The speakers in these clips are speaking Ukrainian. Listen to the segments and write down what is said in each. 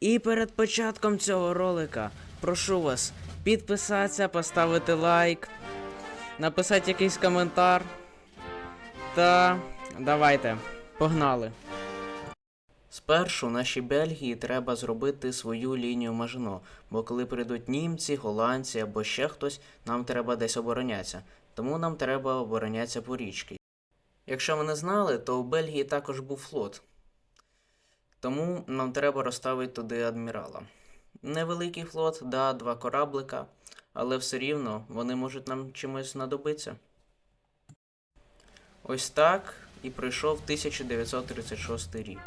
І перед початком цього ролика прошу вас підписатися, поставити лайк, написати якийсь коментар. Та давайте, погнали. Спершу нашій Бельгії треба зробити свою лінію Мажино, бо коли прийдуть німці, голландці або ще хтось, нам треба десь оборонятися. Тому нам треба оборонятися по річки. Якщо ви не знали, то у Бельгії також був флот. Тому нам треба розставити туди адмірала. Невеликий флот, да, два кораблика, але все рівно вони можуть нам чимось знадобитися. Ось так і пройшов 1936 рік.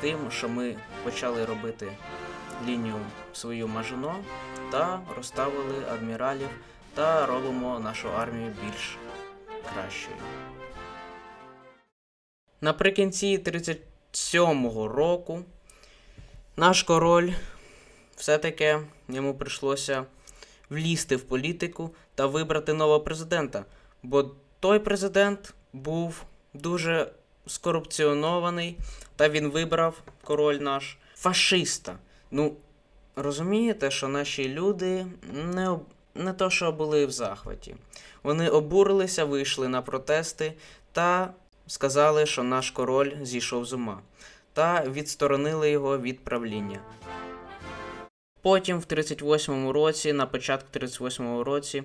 Тим, що ми почали робити лінію свою Мажино та розставили адміралів та робимо нашу армію більш кращою. Наприкінці 37-го року наш король все-таки йому прийшлося влізти в політику та вибрати нового президента, бо той президент був дуже скорупціонований, та він вибрав король наш фашиста. Ну, розумієте, що наші люди не, не то, що були в захваті. Вони обурилися, вийшли на протести та сказали, що наш король зійшов з ума, та відсторонили його від правління. Потім, в 38-му році, на початку 38-му році,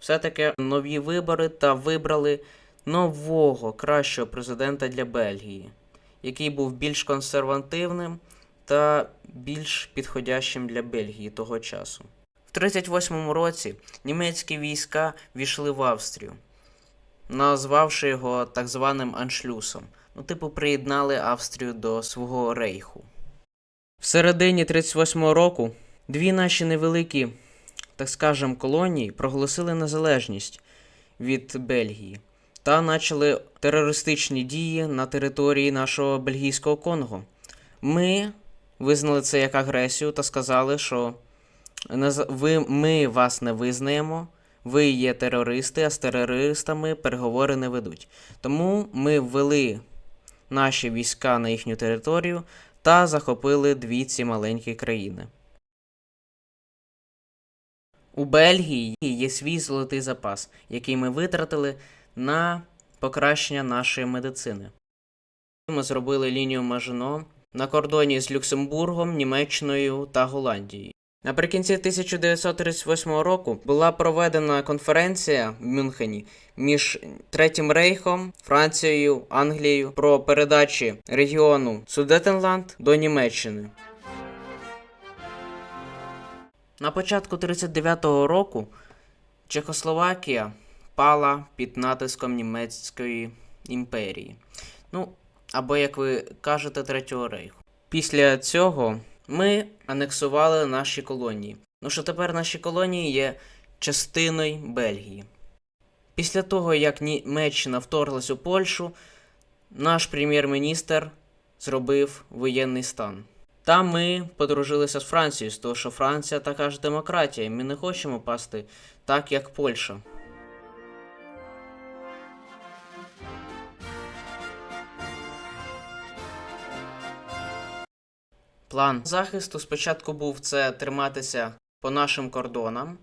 все-таки нові вибори та вибрали нового кращого президента для Бельгії, який був більш консервативним та більш підходящим для Бельгії того часу. В 38-му році німецькі війська війшли в Австрію, назвавши його так званим аншлюсом. Ну, типу, приєднали Австрію до свого рейху. В середині 38-го року дві наші невеликі, так скажем, колонії проголосили незалежність від Бельгії та почали терористичні дії на території нашого бельгійського Конго. Ми визнали це як агресію та сказали, що ми вас не визнаємо, ви є терористи, а з терористами переговори не ведуть. Тому ми ввели наші війська на їхню територію та захопили дві ці маленькі країни. У Бельгії є свій золотий запас, який ми витратили на покращення нашої медицини. Ми зробили лінію Мажино на кордоні з Люксембургом, Німеччиною та Голландією. Наприкінці 1938 року була проведена конференція в Мюнхені між Третім Рейхом, Францією, Англією про передачі регіону Судетенланд до Німеччини. На початку 39-го року Чехословакія пала під натиском німецької імперії. Ну, або, як ви кажете, Третього рейху. Після цього ми анексували наші колонії. Ну що тепер наші колонії є частиною Бельгії. Після того, як Німеччина вторглась у Польщу, наш прем'єр-міністр зробив воєнний стан. Та ми подружилися з Францією, з того, що Франція така ж демократія, і ми не хочемо пасти так, як Польща. План захисту спочатку був це триматися по нашим кордонам,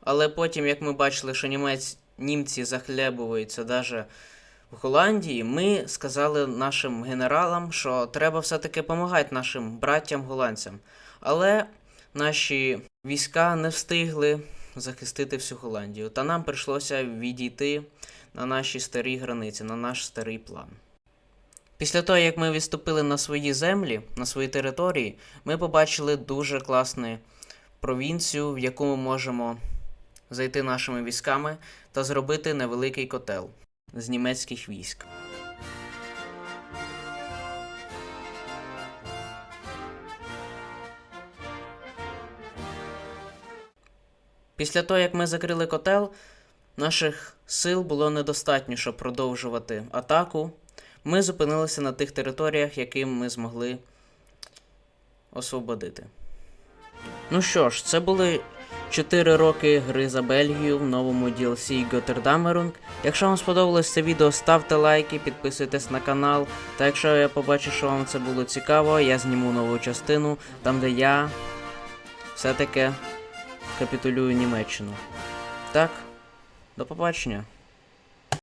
але потім, як ми бачили, що німець, німці захлебуються навіть в Голландії, ми сказали нашим генералам, що треба все-таки допомагати нашим браттям-голландцям. Але наші війська не встигли захистити всю Голландію, та нам прийшлося відійти на наші старі границі, на наш старий план. Після того, як ми відступили на свої землі, на свої території, ми побачили дуже класну провінцію, в яку ми можемо зайти нашими військами та зробити невеликий котел з німецьких військ. Після того, як ми закрили котел, наших сил було недостатньо, щоб продовжувати атаку. Ми зупинилися на тих територіях, які ми змогли освободити. Ну що ж, це були 4 роки гри за Бельгію в новому DLC Готердамерунг. Якщо вам сподобалось це відео, ставте лайки, підписуйтесь на канал. Та якщо я побачу, що вам це було цікаво, я зніму нову частину, там де я все-таки капітулюю Німеччину. Так, до побачення.